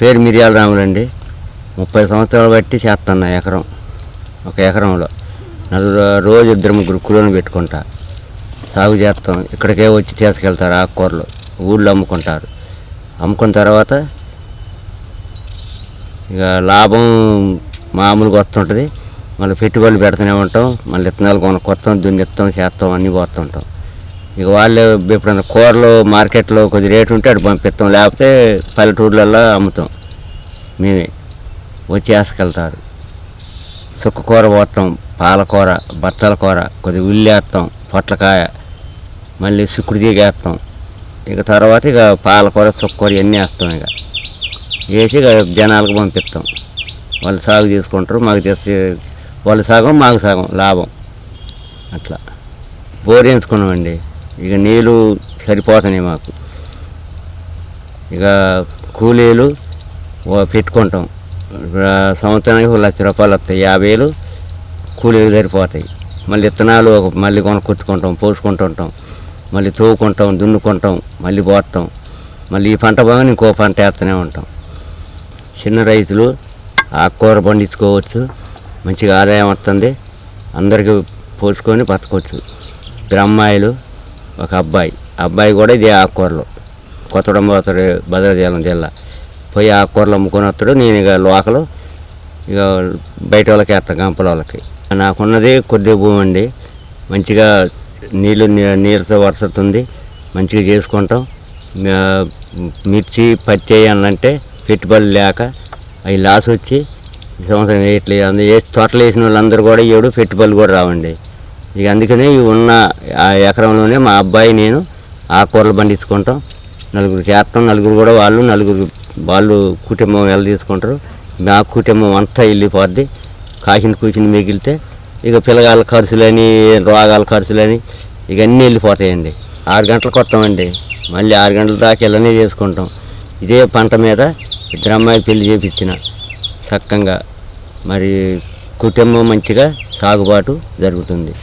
పేరు మిరియాల రాములండి. ముప్పై సంవత్సరాలు బట్టి చేస్తున్నా ఎకరం. ఒక ఎకరంలో. నలుగురు రోజు ఇద్దరు ముగ్గురు కూలీని పెట్టుకుంటా. సాగు చేస్తాం. ఇక్కడికే వచ్చి తీసుకెళ్తారు ఆకుకూరలు. ఊళ్ళో అమ్ముకుంటారు. అమ్ముకున్న తర్వాత ఇక లాభం మామూలుగా వస్తుంటుంది. మళ్ళీ పెట్టుబడులు పెడుతూనే ఉంటాం. మళ్ళీ విత్తనాలు కొనుక్కొస్తాం దున్నిస్తాం చేస్తాం అన్నీ పోతుంటాం ఇక వాళ్ళు ఎప్పుడైనా కూరలు మార్కెట్లో కొద్ది రేటు ఉంటే అటు పంపిస్తాం. లేకపోతే పల్లెటూర్లలో అమ్ముతాం. మేమే వచ్చేసుకెళ్తారు. సుక్కకూర పోతాం పాలకూర బచ్చల కూర కొద్ది ఉల్లేస్తాం పొట్లకాయ మళ్ళీ సుక్కుడు తీగేస్తాం ఇక తర్వాత ఇక పాలకూర సుక్కూర ఇవన్నీ వేస్తాం ఇక. వేసి ఇక జనాలకు పంపిస్తాం. వాళ్ళు సాగు చేసుకుంటారు మాకు తెచ్చి వాళ్ళు సాగం మాకు సాగం లాభం. అట్లా. బోర్ వేయించుకున్నామండి. ఇక నీళ్ళు సరిపోతున్నాయి మాకు. ఇక కూలీలు పెట్టుకుంటాం. సంవత్సరానికి ఒక లక్ష రూపాయలు వస్తాయి. యాభై వేలు కూలీలు సరిపోతాయి. మళ్ళీ విత్తనాలు ఒక మళ్ళీ కొనుక్కొచ్చుకుంటాం పోసుకుంటుంటాం. మళ్ళీ తోవుకుంటాం దున్నుకుంటాం మళ్ళీ పోతాం మళ్ళీ ఈ పంట బాగా ఇంకో పంట వేస్తూనే ఉంటాం. చిన్న రైతులు ఆకుకూర పండించుకోవచ్చు. మంచిగా ఆదాయం వస్తుంది. అందరికీ పోసుకొని బతకొచ్చు. ఇద్దరు అమ్మాయిలు ఒక అబ్బాయి. అబ్బాయి కూడా ఇదే ఆకుకూరలు. కొత్తడం పోతాడు భద్రాచలం జిల్లా. పోయి ఆకుకూరలు అమ్ముకొని వస్తాడు నేను ఇక లోకలు ఇక బయట వాళ్ళకి వేస్తాను గంపల వాళ్ళకి. నాకున్నది కొద్ది భూమి అండి. మంచిగా నీళ్ళు నీళ్ళతో వరుసతుంది. మంచిగా చేసుకుంటాం. మిర్చి పత్తి వేయాలంటే పెట్టుబడులు లేక అవి లాస్ వచ్చి ఈ సంవత్సరం వేయట్లేదు అందు తోటలు వేసిన వాళ్ళందరూ కూడా ఏడు పెట్టుబడులు కూడా రావండి. ఇక అందుకనే ఈ ఉన్న ఆ ఎకరంలోనే మా అబ్బాయి నేను ఆకుకూరలు పండించుకుంటాం. నలుగురు చేస్తాం. నలుగురు కూడా వాళ్ళు నలుగురు వాళ్ళు కుటుంబం ఎలా తీసుకుంటారు? మా కుటుంబం అంతా వెళ్ళిపోద్ది. కాసిన కూర్చుని మిగిలితే ఇక పిల్లగాళ్ళ ఖర్చులని రోగాల ఖర్చులని ఇక అన్నీ వెళ్ళిపోతాయండి. ఆరు గంటలకు వస్తామండి. మళ్ళీ ఆరు గంటల దాకా ఇళ్ళనే చేసుకుంటాం. ఇదే పంట మీద ఇద్దరు అమ్మాయిలు పెళ్ళి చేపించిన చక్కగా. మరి కుటుంబం మంచిగా సాగుబాటు జరుగుతుంది.